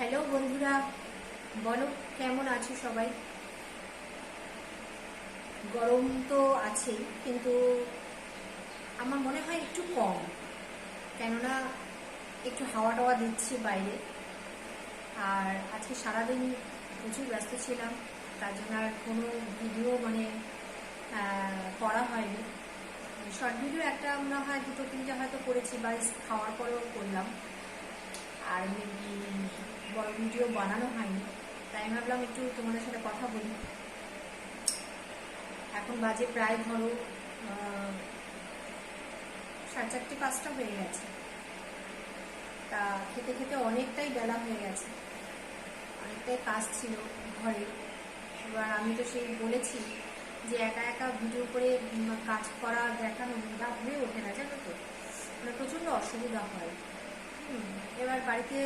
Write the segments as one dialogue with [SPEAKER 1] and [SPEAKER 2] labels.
[SPEAKER 1] Hello বন্ধুরা, বলো, কেমন আছো সবাই? গরম তো আছেই, কিন্তু আমার মনে হয় একটু কম, কেননা একটু হাওয়া টাওয়া দিচ্ছে বাইরে। আর আজকে সারাদিন প্রচুর ব্যস্ত ছিলাম, তার জন্য আর কোনো ভিডিও মানে করা হয়নি। শর্ট ভিডিও একটা মনে হয় দুটো তিনটে হয়তো করেছি বা খাওয়ার পরেও করলাম। আর বড় ভিডিও বানানো হয়নি, তাই আমি ভাবলাম একটু তোমাদের সাথে কথা বলি। এখন বাজে প্রায় ধরো সাড়ে চারটে পাঁচটা হয়ে গেছে। তা খেতে খেতে অনেকটাই বেলা হয়ে গেছে। অনেকটাই কাজ ছিল ঘরে। এবার আমি তো সেই বলেছি যে একা একা ভিডিও করে কাজ করা দেখানো হয়ে ওঠে না, জানো তো? মানে প্রচণ্ড অসুবিধা হয়। এবার বাড়িতে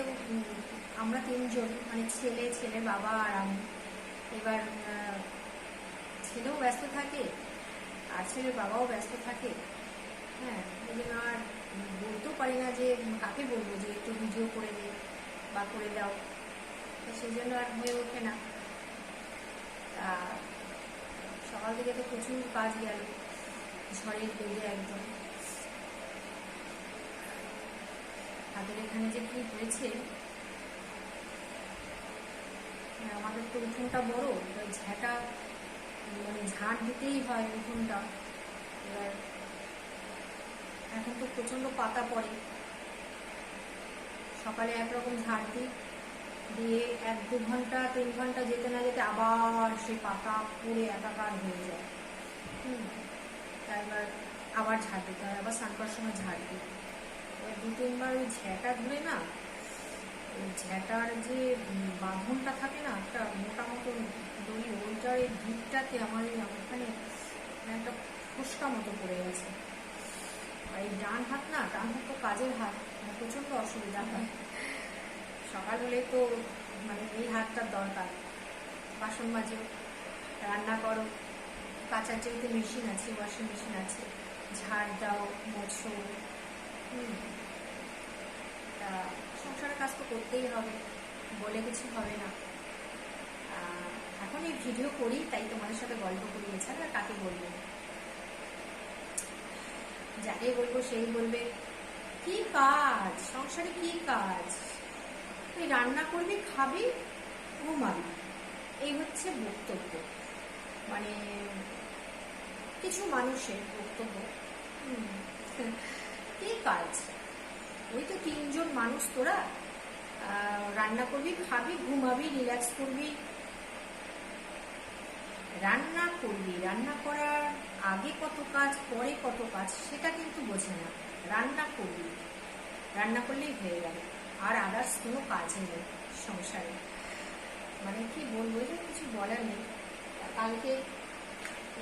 [SPEAKER 1] আমরা তিনজন মানে ছেলে ছেলে, বাবা আর আমি। এবার ছেলেও ব্যস্ত থাকে, আর ছেলের বাবাও ব্যস্ত থাকে। হ্যাঁ এই জন্য আর বলতেও পারি না যে কাকে বলব, যে একটু ভিডিও করে দে বা করে দাও। তো সেই জন্য আর হয়ে ওঠে না। তা সকাল থেকে তো প্রচুর কাজ গেল, ঝড়ের বেগে একদম। হাতের এখানে যে কি হয়েছে মানে আমাদের তো উঠোনটা বড়, এবার ঝ্যাঁটা মানে ঝাঁট দিতেই হয় উঠোনটা এবার এখন তো প্রচণ্ড পাতা পড়ে। সকালে একরকম ঝাড় দিই, দিয়ে এক দু ঘণ্টা, তিন ঘণ্টা যেতে না যেতে আবার সেই পাতা পুড়ে একাকার হয়ে যায়। হুম, তা এবার আবার ঝাড় দিতে হয়, আবার স্নান সময় ঝাড় দিই। এবার দু তিনবার ওই ঝ্যাঁটা ধরে না, ওই ঝ্যাঁটার যে বাঁধনটা থাকে না, একটা মোটা মতো দড়ি ওইটার এই ভিড়টাতে আমার এই ওখানে একটা ফুসকা মতো পড়ে গেছে। আর এই ডান হাত না, ডান হাত তো কাজের হাত মানে প্রচণ্ড অসুবিধা হয়। সকাল হলে তো মানে এই হাতটার দরকার। বাসন মাজো, রান্না করো, কাচার যেহেতু মেশিন আছে, ওয়াশিং মেশিন আছে, ঝাড় দাও, মোছো, হুম। সংসারের কাজ তো করতেই হবে, বলে কিছু হবে না। এখন এই ভিডিও করি, তাই তোমাদের সাথে গল্প করি, এছাড়া কাকে বলব? যাকে বলব সেই বলবে, কি কাজ? সংসারে কি কাজ? তুই রান্না করবি, খাবি, ঘুমাবি। এই হচ্ছে বক্তব্য। মানে কিছু মানুষের বক্তব্য। কি কাজ? ওই তো তিনজন মানুষ তোরা রান্না করবি, খাবি, ঘুমাবি রিল্যাক্স করবি। রান্না করবি। রান্না করার আগে কত কাজ, পরে কত কাজ, সেটা কিন্তু বোঝে না। রান্না করবি। রান্না করলেই হয়ে গেল আর আদার্স কোনো কাজ নেই সংসারে। মানে কি বলব এটা কিছু বলার নেই। কালকে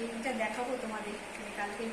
[SPEAKER 1] এইটা দেখাবো তোমাদের। কালকে